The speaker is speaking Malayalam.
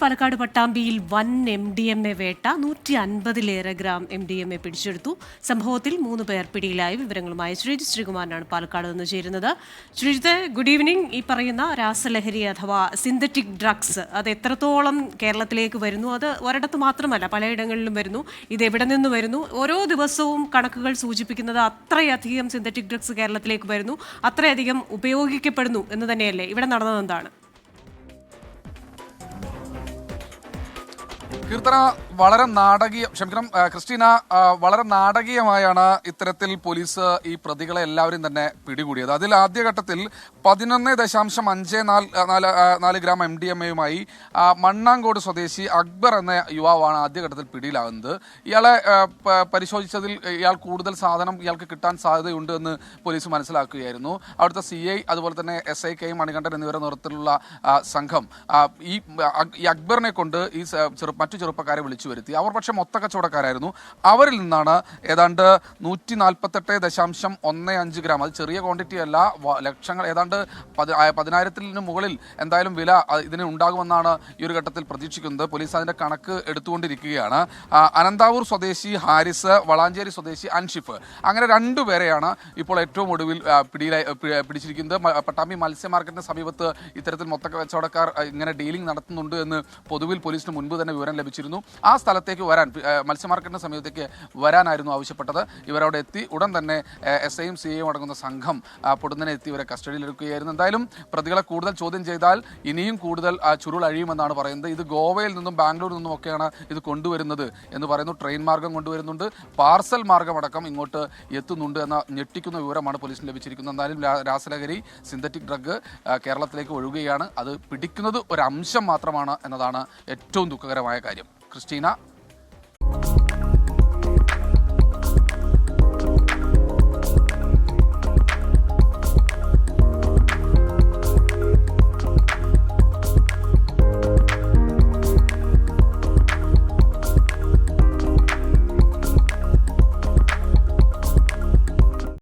പാലക്കാട് പട്ടാമ്പിയിൽ വൻ എം ഡി എം എ വേട്ട. നൂറ്റി അൻപതിലേറെ gram M D M A പിടിച്ചെടുത്തു. സംഭവത്തിൽ മൂന്ന് പേർ പിടിയിലായി. വിവരങ്ങളുമായി ശ്രീജിത് ശ്രീകുമാരനാണ് പാലക്കാട് നിന്ന് ചേരുന്നത്. ശ്രീജിത്ത് ഗുഡ് ഈവനിങ് ഈ പറയുന്ന രാസലഹരി അഥവാ സിന്തറ്റിക് ഡ്രഗ്സ് അത് എത്രത്തോളം കേരളത്തിലേക്ക് വരുന്നു? അത് ഒരിടത്ത് മാത്രമല്ല പലയിടങ്ങളിലും വരുന്നു. ഇത് എവിടെ നിന്ന് വരുന്നു? ഓരോ ദിവസവും കണക്കുകൾ സൂചിപ്പിക്കുന്നത് അത്രയധികം സിന്തറ്റിക് ഡ്രഗ്സ് കേരളത്തിലേക്ക് വരുന്നു. അത്രയധികം ഉപയോഗിക്കപ്പെടുന്നു എന്ന് തന്നെയല്ലേ? ഇവിടെ നടന്നത് എന്താണ്? കീർത്തന വളരെ നാടകീയ ക്ഷമിക്കണം ക്രിസ്റ്റീന വളരെ നാടകീയമായാണ് ഇത്തരത്തിൽ പോലീസ് ഈ പ്രതികളെ എല്ലാവരും തന്നെ പിടികൂടിയത്. അതിൽ ആദ്യഘട്ടത്തിൽ പതിനൊന്ന് ദശാംശം അഞ്ച് നാല് നാല് ഗ്രാം എം ഡി എം എയുമായി മണ്ണാങ്കോട് സ്വദേശി അക്ബർ എന്ന യുവാവാണ് ആദ്യഘട്ടത്തിൽ പിടിയിലാകുന്നത്. ഇയാളെ പരിശോധിച്ചതിൽ ഇയാൾ കൂടുതൽ സാധനം ഇയാൾക്ക് കിട്ടാൻ സാധ്യതയുണ്ട് എന്ന് പോലീസ് മനസ്സിലാക്കുകയായിരുന്നു. അവിടുത്തെ സി ഐ അതുപോലെ തന്നെ എസ് ഐ കെ മണികണ്ഠൻ എന്നിവരുടെ നേതൃത്വത്തിലുള്ള സംഘം ഈ അക്ബറിനെ കൊണ്ട് ഈ മറ്റു ചെറുപ്പക്കാരെ വിളിച്ചു വരുത്തി അവർ പക്ഷേ മൊത്ത കച്ചവടക്കാരായിരുന്നു. അവരിൽ നിന്നാണ് ഏതാണ്ട് നൂറ്റി നാൽപ്പത്തെട്ട് ദശാംശം ഒന്ന് അഞ്ച് ഗ്രാം. അത് ചെറിയ ക്വാണ്ടിറ്റി അല്ല ലക്ഷങ്ങൾ ഏതാണ്ട് പതിനായിരത്തിന് മുകളിൽ എന്തായാലും വില ഇതിന് ഉണ്ടാകുമെന്നാണ് ഈ ഒരു ഘട്ടത്തിൽ പ്രതീക്ഷിക്കുന്നത്. പോലീസ് അതിന്റെ കണക്ക് എടുത്തുകൊണ്ടിരിക്കുകയാണ്. അനന്താവൂർ സ്വദേശി ഹാരിസ് വളാഞ്ചേരി സ്വദേശി അൻഷിഫ്. അങ്ങനെ രണ്ടുപേരെയാണ് ഇപ്പോൾ ഏറ്റവും ഒടുവിൽ പിടിയിലായി പിടിച്ചിരിക്കുന്നത്. പട്ടാമ്പി മത്സ്യ മാർക്കറ്റിന് സമീപത്ത് ഇത്തരത്തിൽ മൊത്ത കച്ചവടക്കാർ ഇങ്ങനെ ഡീലിംഗ് നടത്തുന്നുണ്ട് എന്ന് പൊതുവിൽ പോലീസിന് മുൻപ് തന്നെ വിവരം ലഭിച്ചിരുന്നു. സ്ഥലത്തേക്ക് വരാൻ ആ, മത്സ്യ മാർക്കറ്റിന്റെ സമീപത്തേക്ക് വരാനായിരുന്നു ആവശ്യപ്പെട്ടത്. ഇവരവിടെ എത്തി ഉടൻ തന്നെ എസ് ഐയും സി ഐയും അടങ്ങുന്ന സംഘം പൊടുന്നനെ എത്തി ഇവരെ കസ്റ്റഡിയിലെടുക്കുകയായിരുന്നു എന്തായാലും പ്രതികളെ കൂടുതൽ ചോദ്യം ചെയ്താൽ ഇനിയും കൂടുതൽ ചുരുൾ അഴിയുമെന്നാണ് പറയുന്നത്. ഇത് ഗോവയിൽ നിന്നും ബാംഗ്ലൂരിൽ നിന്നും ഒക്കെയാണ് ഇത് കൊണ്ടുവരുന്നത് എന്ന് പറയുന്നു. ട്രെയിൻ മാർഗം കൊണ്ടുവരുന്നുണ്ട്. പാർസൽ മാർഗമടക്കം ഇങ്ങോട്ട് എത്തുന്നുണ്ട് എന്ന ഞെട്ടിക്കുന്ന വിവരമാണ് പോലീസിന് ലഭിച്ചിരിക്കുന്നത്. എന്തായാലും രാസലഹരി സിന്തറ്റിക് ഡ്രഗ് കേരളത്തിലേക്ക് ഒഴുകുകയാണ്. അത് പിടിക്കുന്നത് ഒരു അംശം മാത്രമാണ് എന്നതാണ് ഏറ്റവും ദുഃഖകരമായ കാര്യം. ക്രിസ്റ്റീന